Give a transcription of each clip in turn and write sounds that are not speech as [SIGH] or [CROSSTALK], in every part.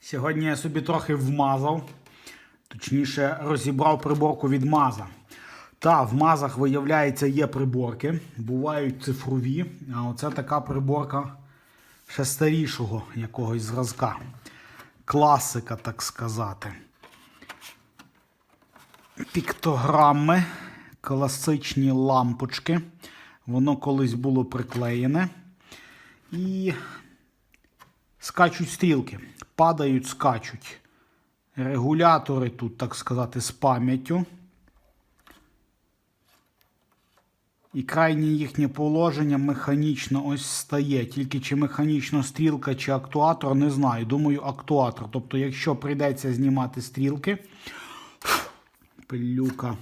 Сьогодні я собі трохи вмазав, точніше розібрав приборку від маза. Та, в мазах, виявляється, є приборки, бувають цифрові, а оце така приборка ще старішого якогось зразка. Класика, так сказати. Піктограми, класичні лампочки. Воно колись було приклеєне. І скачуть стрілки. Падають, скачуть. Регулятори тут, так сказати, з пам'яттю. І крайнє їхнє положення механічно ось стає. Тільки чи механічно стрілка, чи актуатор, не знаю. Думаю, актуатор. Тобто, якщо прийдеться знімати стрілки, пилюка,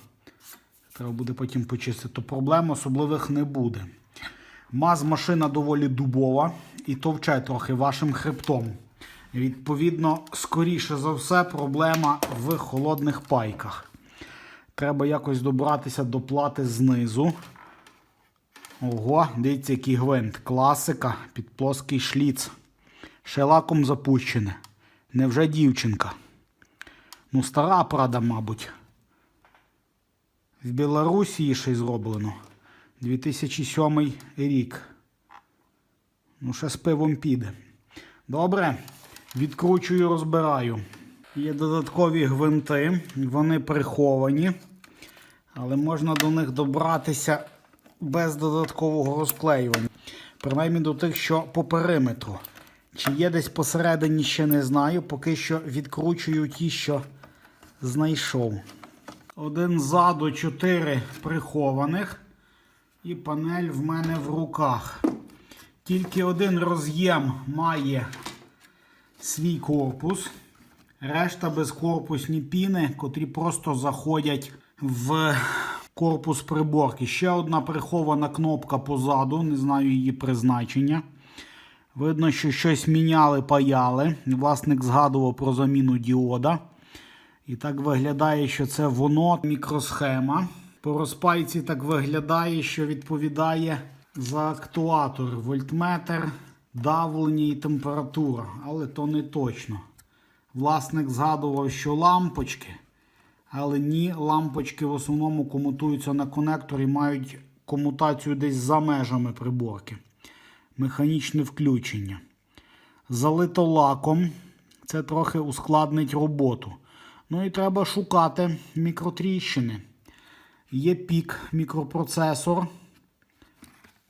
треба буде потім почистити, то проблем особливих не буде. Маз машина доволі дубова і товче трохи вашим хребтом. Відповідно, скоріше за все, проблема в холодних пайках. Треба якось добратися до плати знизу. Ого, дивіться, який гвинт. Класика під плоский шліц. Ще лаком запущене. Невже дівчинка? Ну, стара прада, мабуть. В Білорусі ще й зроблено. 2007 рік. Ну, ще з пивом піде. Добре. Відкручую, розбираю. Є додаткові гвинти, вони приховані, але можна до них добратися без додаткового розклеювання. Принаймні до тих, що по периметру. Чи є десь посередині, ще не знаю. Поки що відкручую ті, що знайшов. Один ззаду, чотири прихованих. І панель в мене в руках. Тільки один роз'єм має свій корпус. Решта безкорпусні піни, котрі просто заходять в корпус приборки. Ще одна прихована кнопка позаду, не знаю її призначення. Видно, що щось міняли, паяли. Власник згадував про заміну діода. І так виглядає, що це воно мікросхема. По розпайці так виглядає, що відповідає за актуатор, вольтметр, давлення і температура. Але то не точно. Власник згадував, що лампочки, але ні, лампочки в основному комутуються на конектор і мають комутацію десь за межами приборки. Механічне включення. Залито лаком. Це трохи ускладнить роботу. Ну і треба шукати мікротріщини. Є пік мікропроцесор.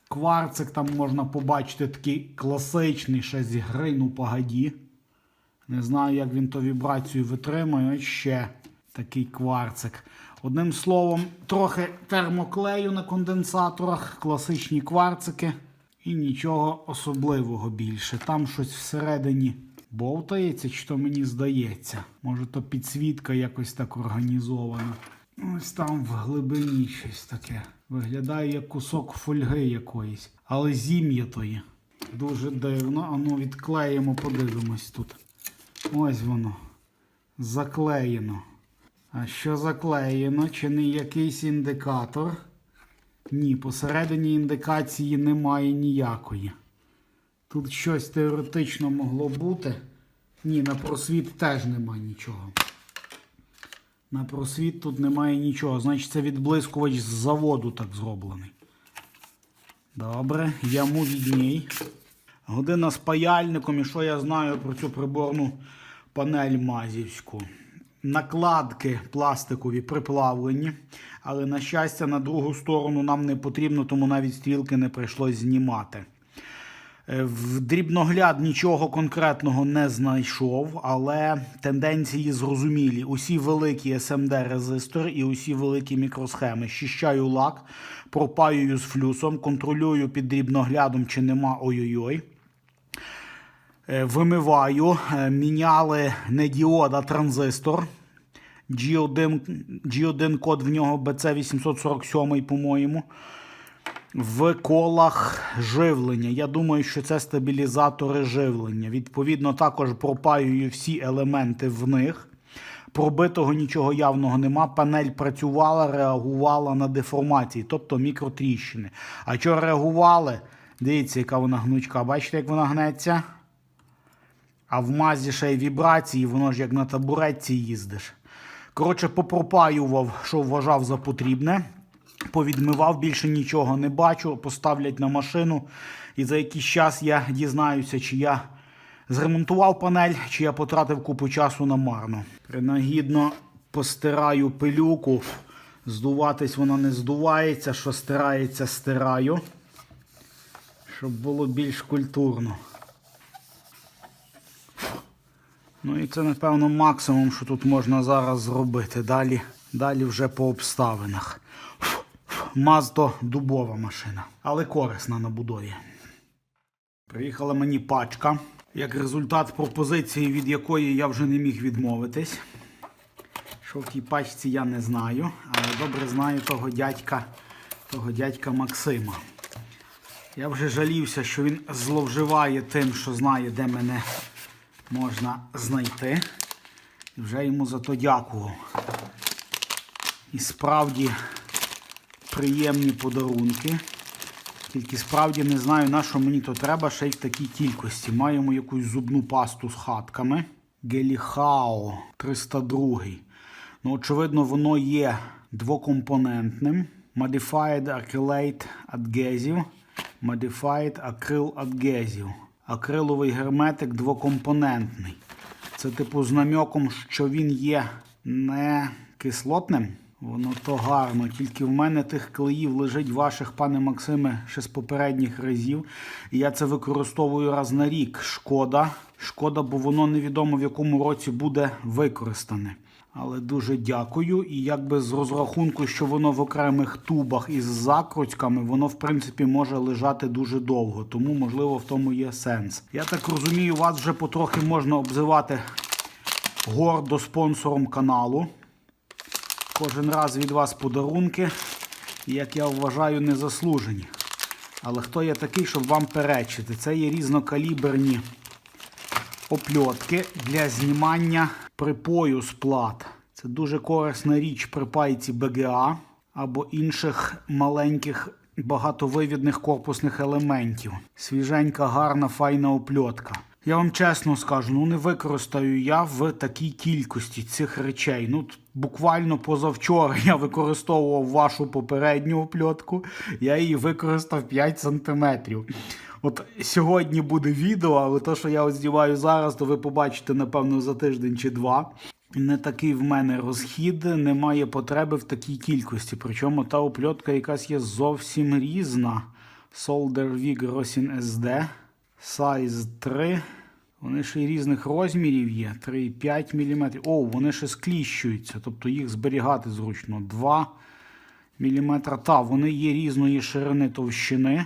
Кварцик там можна побачити такий класичний ще зі гри, ну погоді. Не знаю, як він то вібрацію витримує. Ось ще такий кварцик. Одним словом, трохи термоклею на конденсаторах, класичні кварцики. І нічого особливого більше. Там щось всередині бовтається, чи то мені здається. Може, то підсвітка якось так організована. Ось там в глибині щось таке. Виглядає як кусок фольги якоїсь. Але зім'ятої. Дуже дивно. Ану, відклеїмо, подивимось тут. Ось воно. Заклеєно. А що заклеєно? Чи не якийсь індикатор? Ні, посередині індикації немає ніякої. Тут щось теоретично могло бути. Ні, на просвіт теж немає нічого. На просвіт тут немає нічого. Значить, це відблискувач з заводу так зроблений. Добре, яму відній. Година з паяльником. І що я знаю про цю приборну панель мазівську? Накладки пластикові приплавлені, але, на щастя, на другу сторону нам не потрібно, тому навіть стрілки не прийшлось знімати. Е, В дрібногляд нічого конкретного не знайшов, але тенденції зрозумілі. Усі великі SMD резистори і усі великі мікросхеми. Щищаю лак, пропаюю з флюсом, контролюю під дрібноглядом, чи нема ой-ой-ой. Е, Вимиваю, Е, міняли не діод, а транзистор. G1, G1 код в нього BC847, по-моєму. В колах живлення. Я думаю, що це стабілізатори живлення. Відповідно, також пропаюю всі елементи в них. Пробитого нічого явного нема. Панель працювала, реагувала на деформації, тобто мікротріщини. А що реагували? Дивіться, яка вона гнучка. Бачите, як вона гнеться? А в мазі ще й вібрації, воно ж як на табуретці їздиш. Коротше, попропаював, що вважав за потрібне. Повідмивав, більше нічого не бачу, поставлять на машину. І за якийсь час я дізнаюся, чи я зремонтував панель, чи я потратив купу часу на марно. Принагідно постираю пилюку. Здуватись вона не здувається, що стирається, стираю. Щоб було більш культурно. Ну і це, напевно, максимум, що тут можна зараз зробити. Далі, далі вже по обставинах. Мазто дубова машина, але корисна на будові. Приїхала мені пачка. Як результат пропозиції, від якої я вже не міг відмовитись. Що в тій пачці я не знаю, але добре знаю того дядька, того дядька Максима. Я вже жалівся, що він зловживає тим, що знає, де мене можна знайти. І вже йому за то дякував. І справді приємні подарунки. Тільки справді не знаю, на що мені то треба ще й в такій кількості. Маємо якусь зубну пасту з хатками. Геліхао 302. Ну, очевидно, воно є двокомпонентним. Modified Acrylate Adhesive. Modified Acryl Adhesive. Акриловий герметик двокомпонентний. Це типу з намеком, що він є не кислотним. Воно то гарно. Тільки в мене тих клеїв лежить ваших, пане Максиме, ще з попередніх разів. І я це використовую раз на рік. Шкода. Шкода, бо воно невідомо в якому році буде використане. Але дуже дякую. І якби з розрахунку, що воно в окремих тубах із закрутками, воно в принципі може лежати дуже довго. Тому, можливо, в тому є сенс. Я так розумію, вас вже потрохи можна обзивати гордо спонсором каналу. Кожен раз від вас подарунки, як я вважаю, незаслужені. Але хто я такий, щоб вам перечити? Це є різнокаліберні опльотки для знімання припою з плат. Це дуже корисна річ при пайці БГА або інших маленьких багатовивідних корпусних елементів. Свіженька, гарна, файна опльотка. Я вам чесно скажу, ну не використаю я в такій кількості цих речей. Ну, буквально позавчора [LAUGHS] я використовував вашу попередню опльотку, я її використав 5 сантиметрів. От сьогодні буде відео, але то, що я от зараз, то ви побачите, напевно, за тиждень чи два. Не такий в мене розхід, немає потреби в такій кількості. Причому та опльотка якась є зовсім різна. Solder Wig Rosin SD. Size 3. Вони ще й різних розмірів є. 3,5 мм. О, вони ще скліщуються, тобто їх зберігати зручно. 2 мм. Та, вони є різної ширини товщини.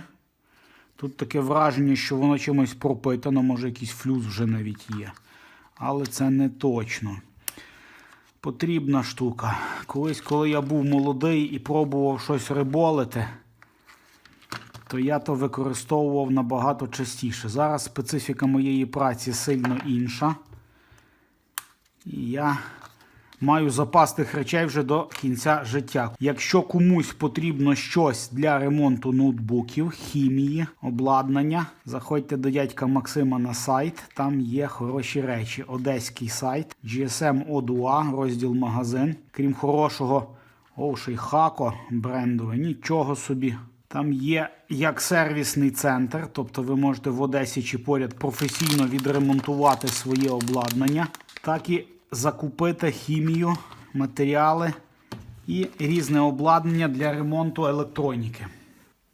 Тут таке враження, що воно чимось пропитано, може якийсь флюс вже навіть є. Але це не точно. Потрібна штука. Колись, коли я був молодий і пробував щось риболити, то я то використовував набагато частіше. Зараз специфіка моєї праці сильно інша. І я маю запас тих речей вже до кінця життя. Якщо комусь потрібно щось для ремонту ноутбуків, хімії, обладнання, заходьте до дядька Максима на сайт. Там є хороші речі. Одеський сайт, GSM O2, розділ магазин. Крім хорошого, о, ще й Хако брендове, нічого собі. Там є як сервісний центр, тобто ви можете в Одесі чи поряд професійно відремонтувати своє обладнання, так і закупити хімію, матеріали і різне обладнання для ремонту електроніки.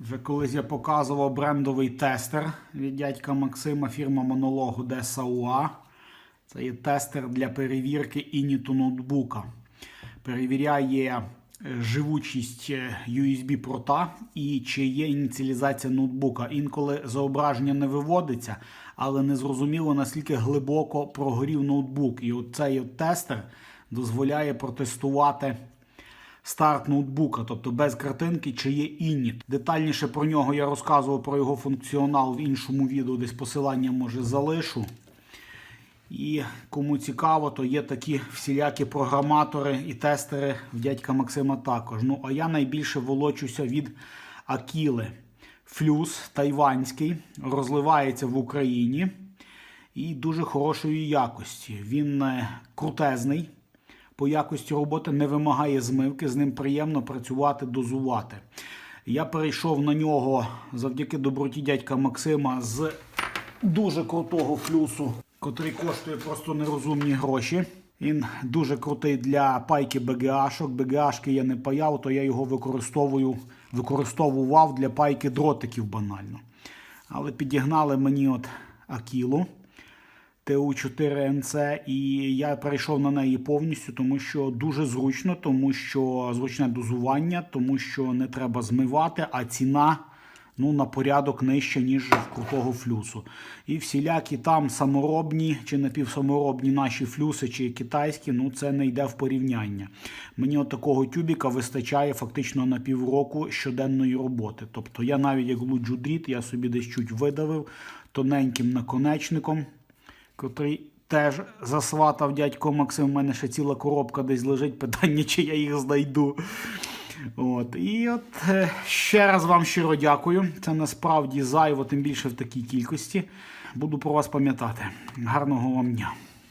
Вже колись я показував брендовий тестер від дядька Максима, фірма Монологу DSAUA. Це є тестер для перевірки ініту ноутбука. Перевіряє живучість е, USB-порта і чи є ініціалізація ноутбука. Інколи зображення не виводиться, але не зрозуміло наскільки глибоко прогорів ноутбук. І цей тестер дозволяє протестувати старт ноутбука, тобто без картинки, чи є ініт. Детальніше про нього я розказував про його функціонал в іншому відео, десь посилання може залишу. І кому цікаво, то є такі всілякі програматори і тестери в дядька Максима також. Ну, а я найбільше волочуся від Акіли. Флюс тайванський розливається в Україні. і дуже хорошої якості. Він е, крутезний по якості роботи, не вимагає змивки, з ним приємно працювати, дозувати. Я перейшов на нього завдяки доброті дядька Максима з дуже крутого флюсу, котрий коштує просто нерозумні гроші. Він дуже крутий для пайки БГАшок. БГАшки я не паяв, то я його використовую, використовував для пайки дротиків банально. Але підігнали мені от Акілу. ТУ4НЦ, і я перейшов на неї повністю, тому що дуже зручно, тому що зручне дозування, тому що не треба змивати, а ціна ну, на порядок нижча, ніж в крутого флюсу. І всілякі там саморобні чи напівсаморобні наші флюси чи китайські, ну це не йде в порівняння. Мені от такого тюбіка вистачає фактично на півроку щоденної роботи. Тобто я навіть як луджу дріт, я собі десь чуть видавив тоненьким наконечником котрий теж засватав дядько Максим. У мене ще ціла коробка десь лежить. Питання, чи я їх знайду. От. І от е, ще раз вам щиро дякую. Це насправді зайво, тим більше в такій кількості. Буду про вас пам'ятати. Гарного вам дня.